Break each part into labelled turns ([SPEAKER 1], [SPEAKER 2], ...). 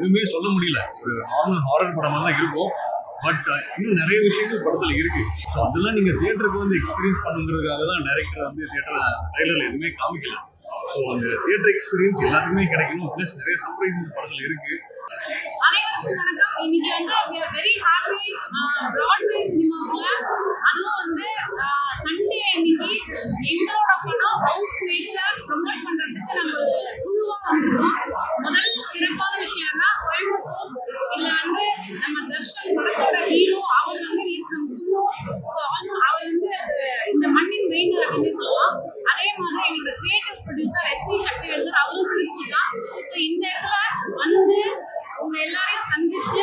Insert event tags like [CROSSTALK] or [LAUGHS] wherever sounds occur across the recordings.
[SPEAKER 1] எதுவுமே சொல்ல முடியல. ஒரு நார்மல் ஹாரர் படமாக தான் இருக்கும். பட் இன்னும் நிறைய விஷயங்கள் படத்தில் இருக்கு. ஸோ அதெல்லாம் நீங்கள் தியேட்டருக்கு வந்து எக்ஸ்பீரியன்ஸ் பண்ணுங்கிறதுக்காக தான் டேரக்டர் வந்து தியேட்டர் ட்ரைலரில் எதுவுமே காமிக்கல. ஸோ அந்த தியேட்டர் எக்ஸ்பீரியன்ஸ் எல்லாத்துக்குமே கிடைக்கணும். ப்ளஸ் நிறைய சர்ப்ரைசஸ் படத்தில் இருக்கு.
[SPEAKER 2] இன்னைக்கு வந்து வெரி ஹாப்பி பிராட்வே சினிமாஸ்ல அதுவும் வந்து சண்டே அன்னைக்கு எங்களோட படம் ஹவுஸ் மேட்ஸை ப்ரொமோட் பண்றதுக்கு நம்ம குழுவா வந்திருக்கோம். முதல் சிறப்பான விஷயம்னா கோயம்புத்தூர் இல்ல வந்து நம்ம தர்ஷன் படத்தோட ஹீரோ அவர் வந்து இஸ் ஃப்ரம் குன்னூர் ஸோ அவர் வந்து இந்த மண்ணின் மெயின் அப்படின்னு சொல்லலாம் அதே மாதிரி எங்களோட creative producer SP Sakthivel sir அவரும் திருப்பூர் தான் ஸோ இந்த இடத்துல வந்து உங்க எல்லாரையும் சந்திச்சு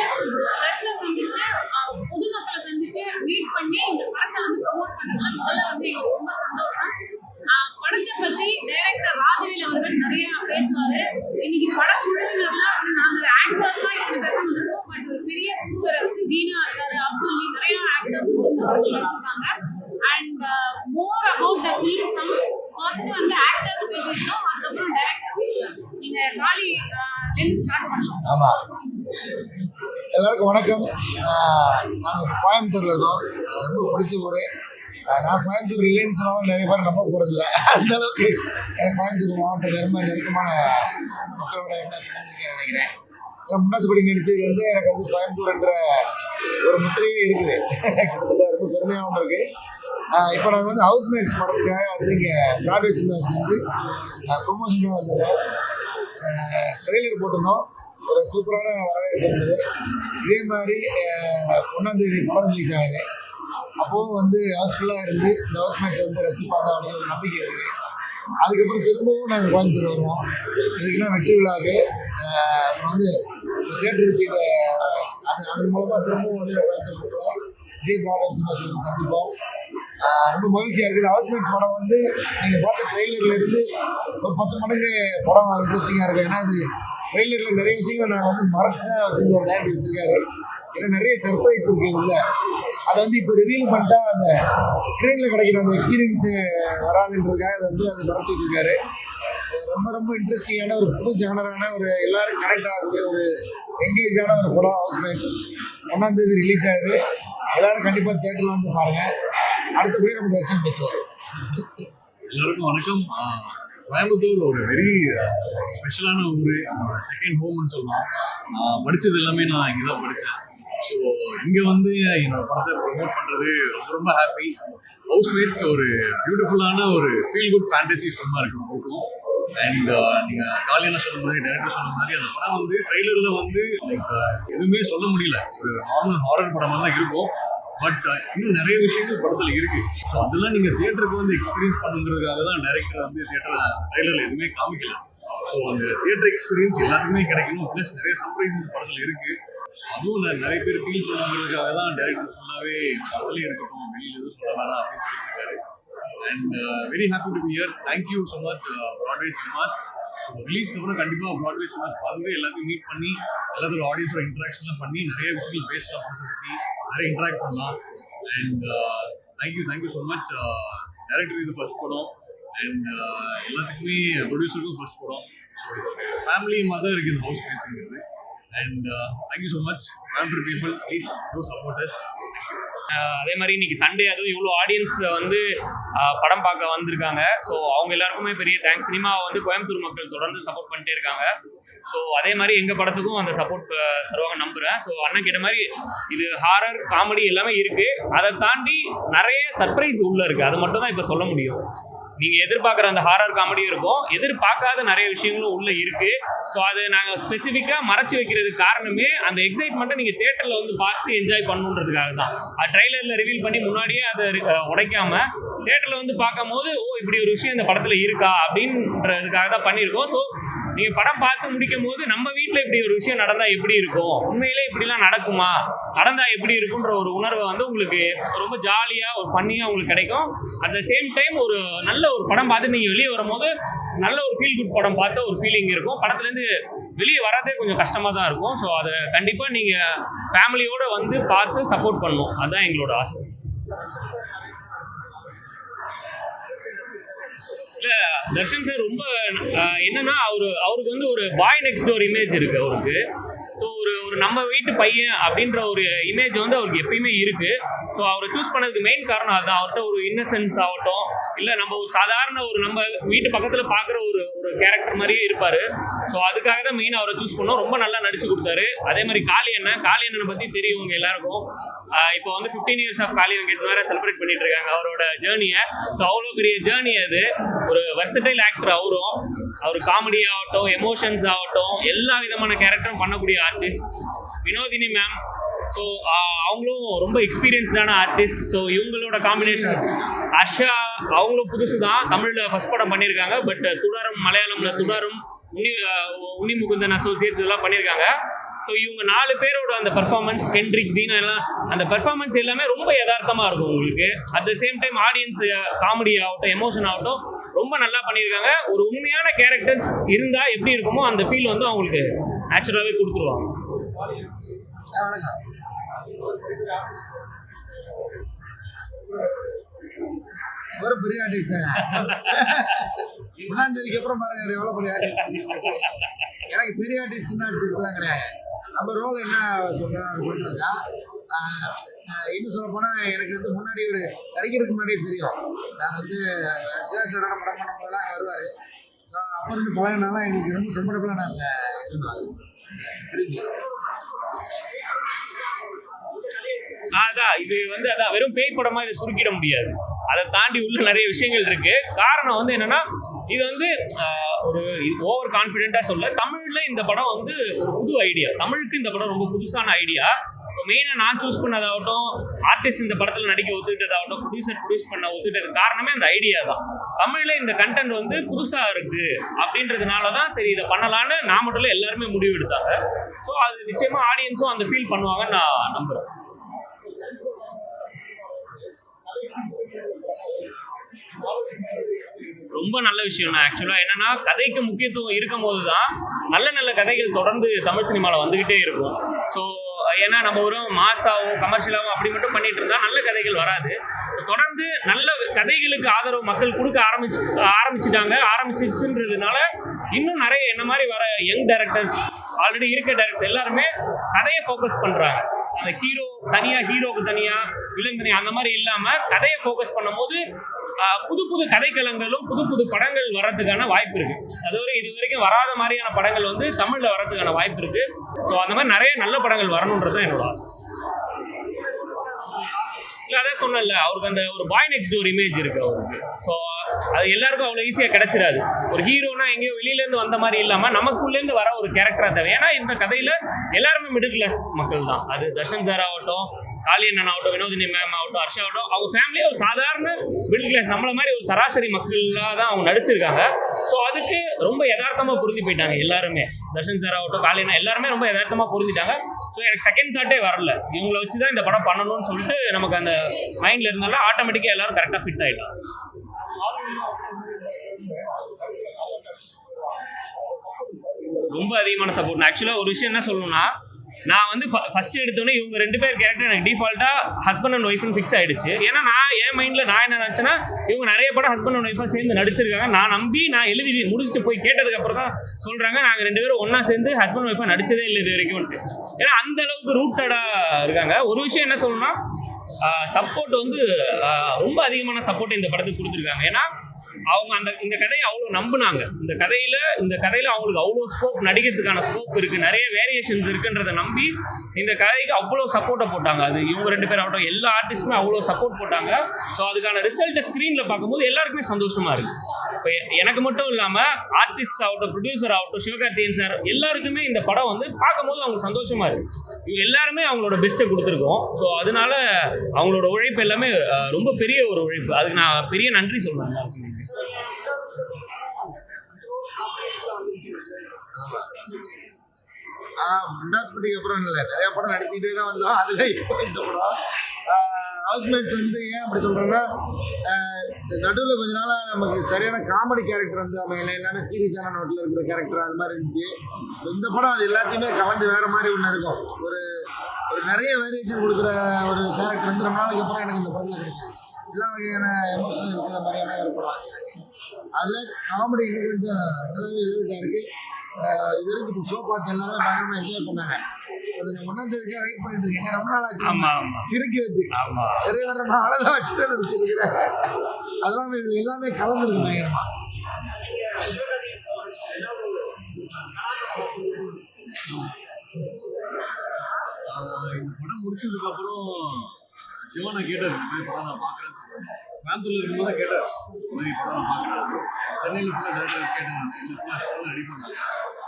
[SPEAKER 2] ப்ரெஸ்ஸை சந்திச்சு அஹ், பொதுமக்களை சந்திச்சு மீட் பண்ணி இந்த படத்தை வந்து ப்ரொமோட் பண்ணதுல முதல்ல வந்து எங்களுக்கு ரொம்ப சந்தோஷம் அஹ், படத்தை பத்தி டைரக்டர் ராஜவேல் அவர்கள் நிறைய பேசுவாரு இன்னைக்கு படம் குழுவினர்ல வந்து நாங்க ஆக்டர்ஸா இத்தனை பேர் தான் வந்திருக்கோம் பட் ஒரு பெரிய குழு வேற இருக்கு தீனா இருக்காரு அப்துல்லி நிறைய ஆக்டர்ஸ் வந்து நடிச்சிருக்காங்க and more about the film தான் ஃபர்ஸ்ட் வந்து ஆக்டர்ஸ் பேசிட்டோம் அதுக்கப்புறம் டைரக்டர் பேசலாம் நீங்க காலி லேருந்து ஸ்டார்ட் பண்ணலாம்.
[SPEAKER 3] ஆமாம் எல்லாருக்கும் வணக்கம். நாங்கள் கோயம்புத்தூரில் இருக்கோம். ரொம்ப பிடிச்ச ஊர். நான் கோயம்புத்தூர் இல்லைன்னு சொன்னாலும் நிறைய பேர் நம்ப போகிறதில்ல அந்த அளவுக்கு எனக்கு கோயம்புத்தூர் மாவட்டம் ரொம்ப நெருக்கமான மக்களோட என்ன பிணைஞ்சிருக்கேன் நினைக்கிறேன். முன்னாசு படி நடித்ததுலேருந்து எனக்கு வந்து கோயம்புத்தூர்ன்ற ஒரு முத்திரையே இருக்குது. [LAUGHS] கிட்டத்தட்ட ரொம்ப பெருமையாகவும் இருக்குது இப்போ நாங்கள் வந்து ஹவுஸ்மேட்ஸ் படத்துக்காக வந்து இங்கே பிராட்வே சினிமாஸ்க்கு வந்து ப்ரொமோஷனாக வந்திருக்கோம். ட்ரெய்லர் போட்டிருந்தோம். ஒரு சூப்பரான வரவேற்பு இருந்தது. இதே மாதிரி ஒன்றாந்தேதி படம் ரிலீஸ் ஆகுது. அப்போவும் வந்து ஹவுஸ்ஃபுல்லாக இருந்து இந்த ஹவுஸ்மேட்ஸ் வந்து ரசிப்பாங்க அப்படின்னு ஒரு நம்பிக்கை இருக்குது. அதுக்கப்புறம் திரும்பவும் நாங்கள் கோயம்புத்தூர் வருவோம். இதுக்கெல்லாம் வெற்றி விழாக்கு அப்புறம் வந்து தேட்டர் சீட்டை அது அதன் மூலமாக திரும்பவும் வந்து கோயம்புத்தூர் இதே ப்ராடக்ட் சினிமாஸில் சந்திப்போம். ரொம்ப மகிழ்ச்சியாக இருக்குது. ஹவுஸ்மேட்ஸ் படம் வந்து நீங்கள் பார்த்த ட்ரெய்லர்ல இருந்து ஒரு பத்து மடங்கு படம் இன்ட்ரெஸ்டிங்காக இருக்கும். ஏன்னா அது ட்ரெய்லரில் நிறைய விஷயங்களை நாங்கள் வந்து மறைச்சு தான் வச்சிருந்தார் டேரக்டர் வச்சுருக்காரு. ஏன்னா நிறைய சர்ப்ரைஸ் இருக்குது உள்ள. அதை வந்து இப்போ ரிவீல் பண்ணிட்டா அந்த ஸ்க்ரீனில் கிடைக்கிற அந்த எக்ஸ்பீரியன்ஸு வராதுன்றதுக்காக அதை வந்து அதை மறைச்சி வச்சிருக்காரு. ரொம்ப ரொம்ப இன்ட்ரெஸ்டிங்கான ஒரு புது ஜானரான ஒரு எல்லாரும் கனெக்ட் ஆகக்கூடிய ஒரு எங்கேஜான ஒரு படம் ஹவுஸ்மேட்ஸ் ஒன்றாம் தேதி ரிலீஸ் ஆகுது. எல்லாரும் கண்டிப்பாக தேட்டரில் வந்து பாருங்கள் அடுத்தபடி நம்ம தரிசனம் பேசுவார்.
[SPEAKER 1] எல்லாருக்கும் வணக்கம். கோயம்புத்தூர் ஒரு வெரி ஸ்பெஷலான ஊர். செகண்ட் ஹோம்னு சொல்லலாம் நான் படித்தது எல்லாமே நான் இங்கே தான் படித்தேன் ஸோ இங்கே வந்து என்னோட படத்தை ப்ரொமோட் பண்ணுறது ரொம்ப ரொம்ப ஹாப்பி ஹவுஸ் மேட்ஸ் ஒரு பியூட்டிஃபுல்லான ஒரு ஃபீல் குட் ஃபேண்டசி ஃபில்மாக இருக்கும் இருக்கும் அண்ட் uh, நீங்கள் காலையில் சொன்ன மாதிரி டேரக்டர் சொன்ன மாதிரி அந்த படம் வந்து ட்ரெய்லரில் வந்து லைக் uh, எதுவுமே சொல்ல முடியல. ஒரு நார்மல் ஹாரர் படமாக தான் இருக்கும். பட் uh, இன்னும் நிறைய விஷயங்கள் படத்தில் இருக்கு. ஸோ அதெல்லாம் நீங்கள் தியேட்டருக்கு வந்து எக்ஸ்பீரியன்ஸ் பண்ணுங்கிறதுக்காக தான் டேரக்டர் வந்து தியேட்டர் ட்ரைலரில் எதுவுமே காமிக்கல. ஸோ அந்த தியேட்டர் எக்ஸ்பீரியன்ஸ் எல்லாத்துக்குமே கிடைக்கணும். ப்ளஸ் நிறைய சர்ப்ரைசஸ் படத்தில் இருக்கு. ஸோ அதுவும் இல்லை நிறைய பேர் ஃபீல் பண்ணுங்கிறதுக்காக தான் டேரக்டர் ஃபுல்லாகவே படத்துலேயே இருக்கட்டும் வெளியில் எதுவும் சொல்ல வேணாம் அப்படின்னு சொல்லிட்டு இருக்காரு. And very happy to be here thank you so much Broadway cinemas so ரிலீஸ்க்கு அப்புறம் கண்டிப்பாக ப்ராட்வே சினிமாஸ் வந்து எல்லாத்தையும் மீட் பண்ணி எல்லாத்தோட ஆடியன்ஸோட இன்ட்ராக்ஷன்லாம் பண்ணி நிறைய விஷயங்கள் பேசலாம் படத்தை பற்றி நிறைய இன்ட்ராக்ட் பண்ணலாம். And thank you thank you so much director இது ஃபஸ்ட் படம். அண்ட் uh, எல்லாத்துக்குமே ப்ரொடியூசருக்கும் ஃபர்ஸ்ட் படம். ஸோ இது ஒரு ஃபேமிலி மாதிரி இருக்குது இந்த house மேட்ச்ங்கிறது and thank you so much family people please do support us
[SPEAKER 4] அதே மாதிரி இன்னைக்கு சண்டே அதுவும் இவ்வளோ ஆடியன்ஸ் வந்து uh, படம் பார்க்க வந்திருக்காங்க. ஸோ அவங்க எல்லாருக்குமே பெரிய தேங்க்ஸ் சினிமாவை வந்து கோயம்புத்தூர் மக்கள் தொடர்ந்து சப்போர்ட் பண்ணிட்டே இருக்காங்க. ஸோ அதே மாதிரி எங்கள் படத்துக்கும் அந்த சப்போர்ட் uh, தருவாங்க நம்புகிறேன் ஸோ அண்ணன் கேட்ட மாதிரி இது ஹாரர் காமெடி எல்லாமே இருக்குது அதை தாண்டி நிறைய சர்ப்ரைஸ் உள்ளே இருக்குது அது மட்டும் தான் இப்போ சொல்ல முடியும். நீங்கள் எதிர்பார்க்குற அந்த ஹாரர் காமெடியும் இருக்கும். எதிர்பார்க்காத நிறைய விஷயங்களும் உள்ளே இருக்குது ஸோ அதை நாங்கள் ஸ்பெசிஃபிக்காக மறைச்சு வைக்கிறதுக்கு காரணமே அந்த எக்ஸைட்மெண்ட்டை நீங்கள் தேட்டரில் வந்து பார்த்து என்ஜாய் பண்ணணுன்றதுக்காக தான். அது ட்ரைலரில் ரிவீல் பண்ணி முன்னாடியே அதை உடைக்காம தேட்டரில் வந்து பார்க்கும்போது ஓ இப்படி ஒரு விஷயம் இந்த படத்தில் இருக்கா? அப்படின்றதுக்காக தான் பண்ணியிருக்கோம். ஸோ நீங்கள் படம் பார்த்து முடிக்கும் போது நம்ம வீட்டில் இப்படி ஒரு விஷயம் நடந்தால் எப்படி இருக்கும்? உண்மையிலே இப்படிலாம் நடக்குமா? நடந்தால் எப்படி இருக்குன்ற ஒரு உணர்வை வந்து உங்களுக்கு ரொம்ப ஜாலியாக ஒரு ஃபன்னியாக உங்களுக்கு கிடைக்கும். அட் த சேம் டைம் ஒரு நல்ல ஒரு படம் பார்த்து நீங்கள் வெளியே வரும்போது நல்ல ஒரு ஃபீல் குட் படம் பார்த்த ஒரு ஃபீலிங் இருக்கும். படத்துலேருந்து வெளியே வரதே கொஞ்சம் கஷ்டமாக தான் இருக்கும். ஸோ அதை கண்டிப்பாக நீங்கள் ஃபேமிலியோடு வந்து பார்த்து சப்போர்ட் பண்ணணும். அதுதான் எங்களோட ஆசை. இல்ல தர்ஷன் சார் ரொம்ப என்னன்னா அவரு அவருக்கு வந்து ஒரு பாய் நெக்ஸ்ட் டோர் இமேஜ் இருக்கு அவருக்கு. ஸோ ஒரு ஒரு நம்ம வீட்டு பையன் அப்படின்ற ஒரு இமேஜ் வந்து அவருக்கு எப்பயுமே இருக்கு. ஸோ அவரை சூஸ் பண்ணதுக்கு மெயின் காரணம் அதுதான். அவர்கிட்ட ஒரு இன்னசென்ஸ் ஆகட்டும் இல்லை நம்ம ஒரு சாதாரண ஒரு நம்ம வீட்டு பக்கத்தில் பார்க்குற ஒரு ஒரு கேரக்டர் மாதிரியே இருப்பார். ஸோ அதுக்காக தான் மெயின் அவரை சூஸ் பண்ணோம். ரொம்ப நல்லா நடிச்சு கொடுத்தாரு. அதே மாதிரி காளி அண்ணன் காளி அண்ணனை பற்றி தெரியும் உங்க எல்லாருக்கும். இப்போ வந்து fifteen years of Kaali Venkat வேற செலிப்ரேட் பண்ணிட்டு இருக்காங்க அவரோட ஜேர்னியை ஸோ அவ்வளோ பெரிய ஜேர்னி அது. ஒரு வெர்சடைல் ஆக்டர் அவரும். அவர் காமெடி ஆகட்டும் எமோஷன்ஸ் ஆகட்டும் எல்லா விதமான கேரக்டரும் பண்ணக்கூடிய ஆர்டிஸ்ட் வினோதினி மேம் ஸோ அவங்களும் ரொம்ப எக்ஸ்பீரியன்ஸ்டான ஆர்டிஸ்ட் ஸோ இவங்களோட காம்பினேஷன் அஷா அவங்களும் புதுசு தான் தமிழில் ஃபஸ்ட் படம் பண்ணியிருக்காங்க பட் துடாரம் மலையாளமில் துடாரம் உன்னி ஆஹ் உன்னி முகுந்தன் அசோசியேட்ஸ் இதெல்லாம் பண்ணியிருக்காங்க ஸோ இவங்க நாலு பேரோட அந்த பர்ஃபார்மன்ஸ் கென்ட்ரிக் தீனா எல்லாம் அந்த பர்ஃபார்மன்ஸ் எல்லாமே ரொம்ப யதார்த்தமாக இருக்கும் உங்களுக்கு. At the same time audience comedy ஆகட்டும் எமோஷன் ஆகட்டும் ரொம்ப நல்லா பண்ணியிருக்காங்க ஒரு உண்மையான கேரக்டர்ஸ் இருந்தால் எப்படி இருக்குமோ அந்த ஃபீல் வந்து அவங்களுக்கு ஆக்சுவலாகவே கொடுத்துருவாங்க.
[SPEAKER 3] ஆ, வணக்கம் ஒரு பெரிய ஆர்டிஸ்ட் ஒன்றாம் தேதிக்கு அப்புறம் பாருங்க எவ்வளோ பெரிய ஆர்டிஸ்ட் எனக்கு பெரிய ஆர்டிஸ்ட் ஆர்டிஸ்ட் தான் கிடையாது. நம்ம ரோல் என்ன சொல்கிறோம் அது பண்ணுறதா இன்னும் சொல்ல போனால் எனக்கு வந்து முன்னாடி ஒரு நடிக்கிறதுக்கு முன்னாடியே தெரியும். நான் வந்து சிவாசரோட படம் பண்ணும்போதெல்லாம் வருவார். ஸோ பழகினாலாம் எங்களுக்கு ரொம்ப கம்ஃபர்டபுளாக நாங்கள் இருந்தோம்
[SPEAKER 4] அதான் இது வந்து அதான் வெறும் பேய் படமா இதை சுருக்கிட முடியாது. அதை தாண்டி உள்ள நிறைய விஷயங்கள் இருக்கு. காரணம் வந்து என்னன்னா இது வந்து ஒரு ஓவர் கான்ஃபிடென்ட்டாக சொல்ல தமிழ்ல இந்த படம் வந்து ஒரு புது ஐடியா தமிழுக்கு இந்த படம் ரொம்ப புதுசான ஐடியா ஸோ மெயினாக நான் சூஸ் பண்ணதாகட்டும் ஆர்டிஸ்ட் இந்த படத்தில் நடிக்க ஒத்துக்கிட்டதாகட்டும் ப்ரொடியூசர் ப்ரொடியூஸ் பண்ண ஒத்துக்கிட்டதுக்கு காரணமே அந்த ஐடியா தான். தமிழில் இந்த கண்டென்ட் வந்து புதுசாக இருக்குது அப்படின்றதுனால தான் சரி இதை பண்ணலான்னு நான் மட்டும் இல்லை எல்லாருமே முடிவு எடுத்தாங்க. ஸோ அது நிச்சயமாக ஆடியன்ஸும் அந்த ஃபீல் பண்ணுவாங்கன்னு நான் நம்புகிறேன் ரொம்ப நல்ல விஷயம் நான் ஆக்சுவலாக என்னன்னா கதைக்கு முக்கியத்துவம் இருக்கும் போது தான் நல்ல நல்ல கதைகள் தொடர்ந்து தமிழ் சினிமாவில் வந்துக்கிட்டே இருக்கும். ஸோ ஏன்னா நம்ம வெறும் மாசாவும் கமர்ஷியலாகவும் அப்படி மட்டும் பண்ணிட்டு இருந்தால் நல்ல கதைகள் வராது. ஸோ தொடர்ந்து நல்ல கதைகளுக்கு ஆதரவு மக்கள் கொடுக்க ஆரம்பிச்சு ஆரம்பிச்சிட்டாங்க. ஆரம்பிச்சிச்சுன்றதுனால இன்னும் நிறைய என்ன மாதிரி வர யங் டேரக்டர்ஸ் ஆல்ரெடி இருக்க டேரக்டர்ஸ் எல்லாருமே கதையை ஃபோக்கஸ் பண்ணுறாங்க அந்த ஹீரோ தனியாக ஹீரோக்கு தனியாக வில்லன் தனியா அந்த மாதிரி இல்லாமல் கதையை ஃபோக்கஸ் பண்ணும்போது புது புது கதைக்களங்களும் புது புது படங்கள் வர்றதுக்கான வாய்ப்பு இருக்கு. அதுவரை இது வரைக்கும் வராத மாதிரியான படங்கள் வந்து தமிழ்ல வர்றதுக்கான வாய்ப்பு இருக்கு. ஸோ அந்த மாதிரி நிறைய நல்ல படங்கள் வரணுன்றது தான் என்னோட ஆசை. இல்லை அதான் சொன்னேன்ல அவருக்கு அந்த ஒரு பாய் நெக்ஸ்ட் ஒரு இமேஜ் இருக்கு அவருக்கு. ஸோ அது எல்லாருக்கும் அவ்வளோ ஈஸியாக கிடைச்சிடாது. ஒரு ஹீரோனா எங்கேயோ வெளியிலேருந்து வந்த மாதிரி இல்லாமல் நமக்குள்ளேருந்து வர ஒரு கேரக்டராக தேவை. ஏன்னா இந்த கதையில் எல்லாருமே மிடில் கிளாஸ் மக்கள் தான். அது தர்ஷன் சார் ஆகட்டும் காளியண்ணன் ஆகட்டும் வினோதினி மேம் ஆகட்டும் ஹர்ஷா ஆகட்டும் அவங்க ஃபேமிலியே ஒரு சாதாரண மிடில் கிளாஸ் நம்மள மாதிரி ஒரு சராசரி மக்களாக தான் அவங்க நடிச்சிருக்காங்க. ஸோ அதுக்கு ரொம்ப யதார்த்தமாக புரிஞ்சு போயிட்டாங்க எல்லாருமே. தர்ஷன் சார் ஆகட்டும் காளியண்ணா எல்லாருமே ரொம்ப யதார்த்தமாக புரிஞ்சுட்டாங்க ஸோ எனக்கு செகண்ட் தாட்டே வரல. இவங்களை வச்சு தான் இந்த படம் பண்ணணும்னு சொல்லிட்டு நமக்கு அந்த மைண்டில் இருந்தாலும் ஆட்டோமேட்டிக்காக எல்லாரும் கரெக்டாக ஃபிட் ஆகிட்டாங்க ரொம்ப அதிகமான சப்போர்ட் ஆக்சுவலாக ஒரு விஷயம் என்ன சொல்லணும்னா நான் வந்து ஃபர்ஸ்ட் எடுத்தோன்னே இவங்க ரெண்டு பேர் கேரக்டர் எனக்கு டிஃபால்ட்டாக ஹஸ்பண்ட் அண்ட் ஒய்ஃப்னு ஃபிக்ஸ் ஆயிடுச்சு. ஏன்னா நான் என் மைண்டில் நான் என்ன நினச்சேன்னா இவங்க நிறைய படம் ஹஸ்பண்ட் அண்ட் ஒய்ஃபாக சேர்ந்து நடிச்சிருக்காங்க. நான் நம்பி நான் எழுதி முடிச்சுட்டு போய் கேட்டதுக்கப்புறம் தான் சொல்கிறாங்க நாங்கள் ரெண்டு பேரும் ஒன்றா சேர்ந்து ஹஸ்பண்ட் ஒய்ஃபாக நடிச்சதே இல்லை இது வரைக்கும் ஏன்னா அந்த அளவுக்கு ரூட்டடாக இருக்காங்க. ஒரு விஷயம் என்ன சொல்லணும்னா சப்போர்ட் வந்து ரொம்ப அதிகமான சப்போர்ட் இந்த படத்துக்கு கொடுத்துருக்காங்க. ஏன்னா அவங்க அந்த இந்த கதையை அவ்வளோ நம்பினாங்க. இந்த கதையில இந்த கதையில அவங்களுக்கு அவ்வளோ ஸ்கோப் நடிக்கிறதுக்கான ஸ்கோப் இருக்கு. நிறைய வேரியேஷன்ஸ் இருக்குன்றதை நம்பி இந்த கதைக்கு அவ்வளோ சப்போர்ட்டை போட்டாங்க. அது இவங்க ரெண்டு பேர் ஆகட்டும் எல்லா ஆர்டிஸ்ட்டுமே அவ்வளோ சப்போர்ட் போட்டாங்க. ஸோ அதுக்கான ரிசல்ட்டை ஸ்க்ரீனில் பார்க்கும்போது எல்லாருக்குமே சந்தோஷமா இருக்கு. இப்போ எனக்கு மட்டும் இல்லாமல் ஆர்டிஸ்ட் ஆகட்டும் ப்ரொடியூசர் ஆகட்டும் சிவகார்த்தியன் சார் எல்லாருக்குமே இந்த படம் வந்து பார்க்கும்போது அவங்களுக்கு சந்தோஷமாக இருக்கு. இவங்க எல்லாருமே அவங்களோட பெஸ்ட்டை கொடுத்துருக்கோம். ஸோ அதனால அவங்களோட உழைப்பு எல்லாமே ரொம்ப பெரிய ஒரு உழைப்பு. அதுக்கு நான் பெரிய நன்றி சொல்கிறேன் எல்லாருக்குமே.
[SPEAKER 3] ஆ முண்டாஸ்பட்டிக்கு அப்புறம் இல்லை. நிறைய படம் நடிச்சுக்கிட்டே தான் வந்தோம். அதில் இப்போ இந்த படம் ஹவுஸ்மேட்ஸ் வந்து ஏன் அப்படி சொல்கிறேன்னா நடுவில் கொஞ்ச நாளாக நமக்கு சரியான காமெடி கேரக்டர் வந்து அமையல. எல்லாமே சீரியஸான நோட்டில் இருக்கிற கேரக்டர் அது மாதிரி இருந்துச்சு. இந்த படம் அது எல்லாத்தையுமே கலந்து வேறு மாதிரி ஒன்று இருக்கும். ஒரு ஒரு நிறைய வேரியேஷன் கொடுக்குற ஒரு கேரக்டர் வந்து ரொம்ப நாளைக்கு அப்புறம் எனக்கு இந்த படத்தில் கிடைச்சி. எல்லா வகையான எமோஷனல் இருக்கிற மாதிரியான ஒரு படம் அதில் காமெடி இன்னும் கொஞ்சம் நல்லாவே எழுதிட்டா இருக்குது இது வரைக்கும் இப்போ ஷோ பார்த்து எல்லாருமே பயங்கரமாக என்ஜாய் பண்ணாங்க. அது நான் தேதிக்காக வெயிட் பண்ணிட்டு இருக்கேன். ரொம்ப நாள் ஆச்சு
[SPEAKER 4] ஆமா ஆமா.
[SPEAKER 3] சிரிக்கி வச்சு.
[SPEAKER 4] ஆமா.
[SPEAKER 3] நிறைய பேர் நம்ம அழகாக வச்சுட்டு நினச்சிருக்கிறேன் அதெல்லாம் இதில் எல்லாமே கலந்துருக்கு பயங்கரமா.
[SPEAKER 1] இந்த படம் முடிச்சதுக்கு அப்புறம் சிவனை கேட்டார் இந்த மாதிரி படம் நான் பார்க்குறேன்னு சொல்லுவேன் கோயம்புத்தூர்ல இருக்கும்போது கேட்டார் இந்த மாதிரி படம் நான் பார்க்குறேன் சென்னையில் ஃபுல்லாக டேரக்டர் கேட்டேன் இல்லை ஃபுல்லாக ஷோவில் ரெடி பண்ணாங்க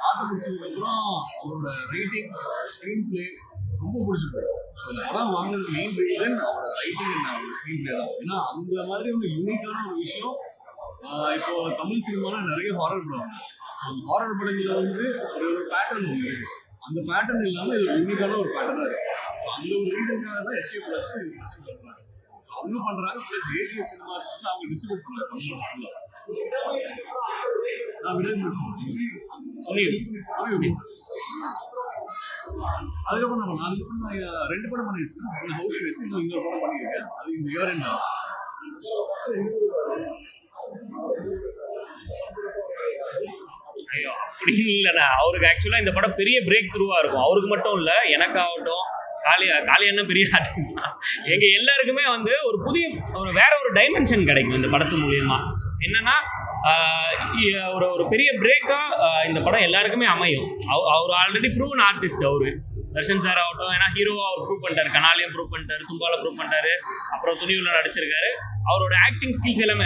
[SPEAKER 1] பார்த்து முடிச்சதுக்கப்புறம் அவரோட ரைட்டிங் ஸ்க்ரீன் பிளே ரொம்ப பிடிச்சிருக்கு. ஸோ இந்த படம் வாங்கினது மெயின் ரீசன் அவரோட ரைட்டிங் அண்ட் அவரோட ஸ்க்ரீன் பிளே தான். ஏன்னா அந்த மாதிரி ஒரு யூனிக்கான ஒரு விஷயம் இப்போ தமிழ் சினிமாவில் நிறைய ஹாரர் படம் ஸோ ஹாரர் படங்களில் வந்து ஒரு ஒரு பேட்டர்ன் ஒன்று இருக்கு. அந்த பேட்டர்ன் இல்லாமல் இது யூனிக்கான ஒரு பேட்டர்னாக இருக்கு. அந்த ஒரு ரீசனுக்காக தான் எஸ்கே ப்ரொடக்ஷன் இது பண்ணுறாங்க அவங்களும் பண்ணுறாங்க ப்ளஸ் ஏஜிஎஸ் சினிமாஸ் வந்து அவங்க டிஸ்ட்ரிபியூட் பண்ணுறாங்க தமிழ் ஃபுல்லாக அதுக்கப்புறம் நம்ம நான் ரெண்டு படம் பண்ணிருக்கேன் ஹவுஸ் வச்சு இன்னும் இன்னொரு படம் பண்ணியிருக்கேன் அது இந்த இயர் என்ன
[SPEAKER 4] ஐயோ அப்படி இல்லைண்ணா அவருக்கு ஆக்சுவலாக இந்த படம் பெரிய பிரேக் த்ரூவாக இருக்கும். அவருக்கு மட்டும் இல்லை எனக்காகட்டும் காளி காளி அண்ணன் பெரிய ஆர்டிஸ்ட் தான். எங்கள் எல்லாருக்குமே வந்து ஒரு புதிய ஒரு வேற ஒரு டைமென்ஷன் கிடைக்கும் இந்த படத்து மூலியமா. என்னன்னா ஒரு ஒரு பெரிய பிரேக்காக இந்த படம் எல்லாருக்குமே அமையும். அவ- அவர் ஆல்ரெடி ப்ரூவன் ஆர்டிஸ்ட் அவரு. தர்ஷன் சார் ஆகட்டும் ஏன்னா ஹீரோவாக அவர் ப்ரூவ் பண்ணிட்டாரு. கனாலியும் ப்ரூவ் பண்ணிட்டாரு தும்பால ப்ரூவ் பண்ணிட்டாரு. அப்புறம் துணிவில் நடிச்சிருக்காரு. அவரோட ஆக்டிங் ஸ்கில்ஸ் எல்லாமே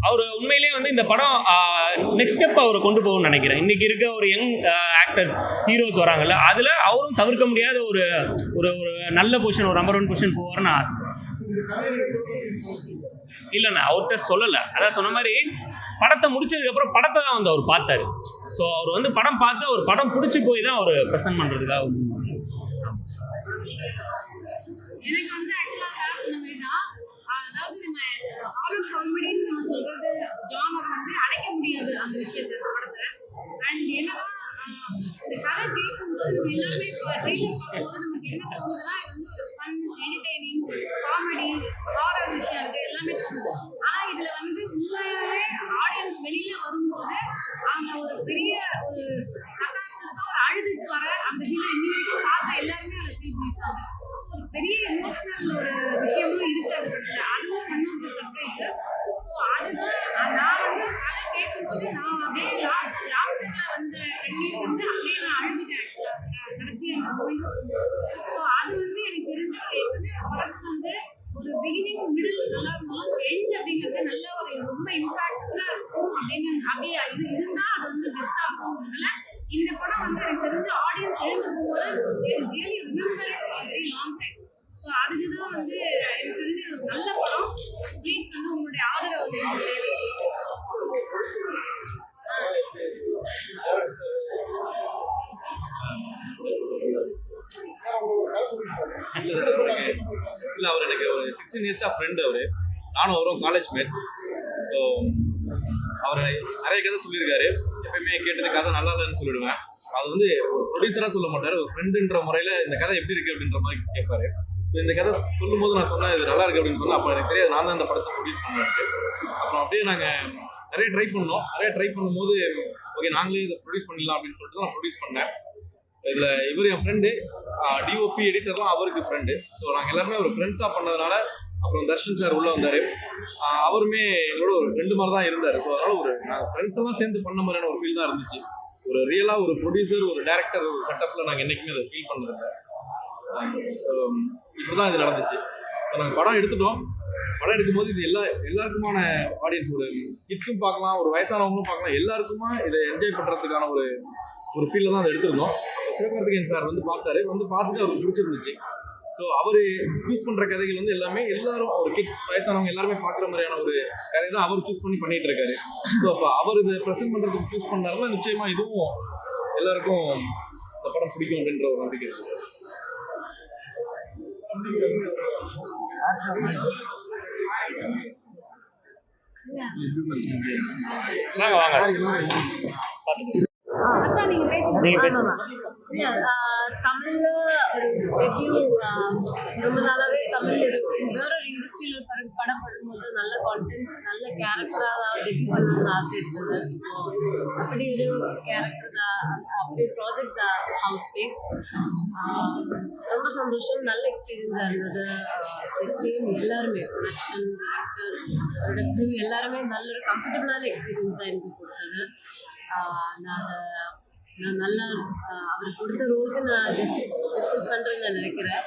[SPEAKER 4] அவர் உண்மையிலேயே வந்து இந்த படம் நெக்ஸ்ட் ஸ்டெப் அவரை கொண்டு போகும்னு நினைக்கிறேன். இன்னைக்கு இருக்க ஒரு யங் ஆக்டர்ஸ் ஹீரோஸ் வராங்கல்ல அதில் அவரும் தவிர்க்க முடியாத ஒரு ஒரு ஒரு நல்ல பொசிஷன் ஒரு நம்பர் ஒன் பொசிஷன் போவார்னு ஆசை ஆசைப்படுறேன். இல்லைண்ணா அவர்கிட்ட சொல்லலை. அதான் சொன்ன மாதிரி படத்தை முடிச்சதுக்கப்புறம் படத்தை தான் வந்து அவர் பார்த்தாரு. ஸோ அவர் வந்து படம் பார்த்து அவர் படம் பிடிச்சி போய் தான் அவர் ப்ரெசென்ட் பண்ணுறதுக்காக
[SPEAKER 2] எனக்கு வந்து சார் சொன்ன மாதிரி தான் அதாவது நம்ம ஹாரர் காமெடின்னு நம்ம சொல்றது ஜானர் வந்து அடைக்க முடியாது அந்த விஷயத்தை படத்தை அண்ட் என்னன்னா இந்த கதை கேட்கும்போது நம்ம எல்லாமே பார்க்கும்போது நமக்கு என்ன தோணுதுன்னா அந்த வந்த வந்து அப்படியே நான் அழுதுட்டேன் ஆக்சுவலா கடைசி ஸோ அது வந்து எனக்கு தெரிஞ்சு எப்பவுமே படத்துக்கு வந்து ஒரு பிகினிங் மிடில் நல்லா இருந்தாலும் எண்ட் அப்படிங்கிறது நல்ல ஒரு ரொம்ப இம்பாக்ட்ஃபுல்லா இருக்கும் அப்படின்னு அப்படியே இது இருந்தா அது வந்து பெஸ்டா இருக்கும்ன்றதுல இந்த படம் வந்து எனக்கு தெரிஞ்ச ஆடியன்ஸ் எழுந்து போகும்போது really remember very long time so அதுக்கு தான் வந்து எனக்கு தெரிஞ்ச ஒரு நல்ல படம். ப்ளீஸ் வந்து உங்களுடைய ஆதரவு வந்து தேவை.
[SPEAKER 5] இல்லை அவர் எனக்கு ஒரு சிக்ஸ்டீன் இயர்ஸாக ஃப்ரெண்டு அவர். நானும் அவரும் காலேஜ் மேட்ஸ் ஸோ அவர் நிறைய கதை சொல்லியிருக்காரு. எப்பயுமே கேட்டது கதை நல்லா இல்லைன்னு சொல்லிடுவேன். அது வந்து ஒரு ப்ரொடியூசராக சொல்ல மாட்டார். ஒரு ஃப்ரெண்டுன்ற முறையில் இந்த கதை எப்படி இருக்குது அப்படின்ற மாதிரி கேட்பாரு. இந்த கதை சொல்லும்போது நான் சொன்னேன் இது நல்லா இருக்குது அப்படின்னு சொன்னேன். அப்போ எனக்கு தெரியாது. நான் தான் இந்த படத்தை ப்ரொடியூஸ் பண்ணுவேன் அப்புறம் அப்படியே நாங்கள் நிறைய ட்ரை பண்ணோம். நிறைய ட்ரை பண்ணும்போது ஓகே நாங்களே இதை ப்ரொடியூஸ் பண்ணிடலாம் அப்படின்னு சொல்லிட்டு நான் ப்ரொடியூஸ் பண்ணேன். இதில் இவர் என் ஃப்ரெண்டு டிஓபி எடிட்டர்லாம் அவருக்கு ஃப்ரெண்டு ஸோ நாங்கள் எல்லாருமே ஒரு ஃப்ரெண்ட்ஸாக பண்ணதுனால அப்புறம் தர்ஷன் சார் உள்ளே வந்தார். அவருமே எங்களோட ஒரு ஃப்ரெண்டு மாதிரி தான் இருந்தார். ஸோ அதனால் ஒரு நாங்கள் ஃப்ரெண்ட்ஸ் எல்லாம் சேர்ந்து பண்ண மாதிரியான ஒரு ஃபீல் தான் இருந்துச்சு. ஒரு ரியலாக ஒரு ப்ரொடியூசர் ஒரு டேரக்டர் ஒரு செட்டப்பில் நாங்கள் என்றைக்குமே அதை ஃபீல் பண்ணதில்லை. ஸோ இப்படி தான் இது நடந்துச்சு. ஸோ நாங்கள் படம் எடுத்துட்டோம். படம் எடுக்கும்போது இது எல்லா எல்லாருக்குமான ஆடியன்ஸ் ஒரு கிட்ஸும் பார்க்கலாம் ஒரு வயசானவங்களும் பார்க்கலாம். எல்லாருக்குமா இதை என்ஜாய் பண்ணுறதுக்கான ஒரு ஒரு ஃபீலில் தான் அதை எடுத்திருந்தோம். சிவகார்த்திகேயன் சார் வந்து பார்த்தாரு. வந்து பார்த்துட்டு அவருக்கு பிடிச்சிருந்துச்சு. ஸோ அவர் சூஸ் பண்ணுற கதைகள் வந்து எல்லாமே எல்லாரும் ஒரு கிட்ஸ் வயசானவங்க எல்லாருமே பார்க்குற மாதிரியான ஒரு கதை தான் அவர் சூஸ் பண்ணி பண்ணிட்டு இருக்காரு. ஸோ அப்போ அவர் இதை ப்ரெசென்ட் பண்ணுறதுக்கு சூஸ் பண்ணாருன்னா நிச்சயமாக இதுவும் எல்லாருக்கும் இந்த படம் பிடிக்கும் அப்படின்ற ஒரு நம்பிக்கை இருக்கு.
[SPEAKER 4] வாங்க
[SPEAKER 2] நீங்க பேசுங்க.
[SPEAKER 6] தமிழ்ல ஒரு எப்படியும் ரொம்ப நாளாவே தமிழ் வேற ஒரு இண்டஸ்ட்ரியில் படம் படம் பண்ணும்போது நல்ல கான்டென்ட் நல்ல கேரக்டராக தான் டெபியூ பண்ணணும்னு ஆசை இருந்தது. அப்படி ஒரு கேரக்டர் தான் அப்படி ப்ராஜெக்ட் தான் ஹவுஸ் டேக்ஸ் ரொம்ப சந்தோஷம் நல்ல எக்ஸ்பீரியன்ஸாக இருந்தது. செட்லேயும் எல்லாருமே ப்ரொடக்ஷன் டிரெக்டர் அவரோட க்ரூ எல்லாருமே நல்ல ஒரு கம்ஃபர்டபுளான எக்ஸ்பீரியன்ஸ் தான் எனக்கு கொடுத்தது. நான் அதை நான் நல்லா அவர் கொடுத்த ரோலுக்கு நான் ஜஸ்டி ஜஸ்டிஸ் பண்ணுறேன்னு நான் நினைக்கிறேன்.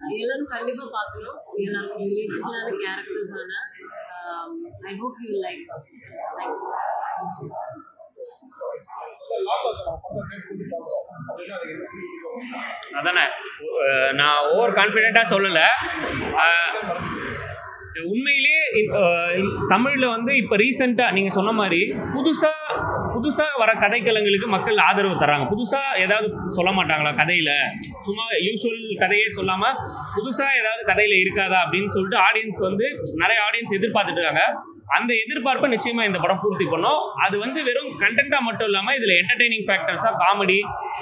[SPEAKER 6] ஆஹ் எல்லாரும் கண்டிப்பாக பார்க்கணும். எல்லாருக்கும் கேரக்டர்ஸ் கேரக்டர்ஸான ஐ ஹோப் யூ லைக்
[SPEAKER 4] அதானே? நான் ஓவர் கான்ஃபிடென்ட்டாக சொல்லலை. உண்மையிலேயே தமிழில் வந்து இப்போ ரீசெண்டாக நீங்கள் சொன்ன மாதிரி புதுசாக புதுசாக வர கதைக்கலங்களுக்கு மக்கள் ஆதரவு தராங்க புதுசாக ஏதாவது சொல்ல மாட்டாங்களா கதையில்? சும்மா யூஷுவல் கதையே சொல்லாமல் புதுசாக ஏதாவது கதையில் இருக்காதா அப்படின்னு சொல்லிட்டு ஆடியன்ஸ் வந்து நிறைய ஆடியன்ஸ் எதிர்பார்த்துட்டு இருக்காங்க. அந்த எதிர்பார்ப்பை நிச்சயமாக இந்த படம் பூர்த்தி பண்ணோம். அது வந்து வெறும் கண்டென்ட்டாக மட்டும் இல்லாமல் இதில் என்டர்டெய்னிங் ஃபேக்டர்ஸாக காமெடி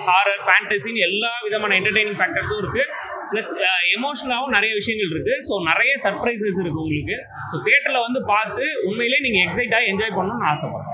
[SPEAKER 4] ஹாரர் ஃபேண்டசின்னு எல்லா விதமான என்டர்டெய்னிங் ஃபேக்டர்ஸும் இருக்குது ப்ளஸ் எமோஷனலாகவும் நிறைய விஷயங்கள் இருக்குது ஸோ நிறைய சர்ப்ரைசஸ் இருக்குது உங்களுக்கு. ஸோ தேட்டரில் வந்து பார்த்து உண்மையிலேயே நீங்கள் எக்ஸைட்டாக என்ஜாய் பண்ணணும்னு ஆசைப்படுறேன்.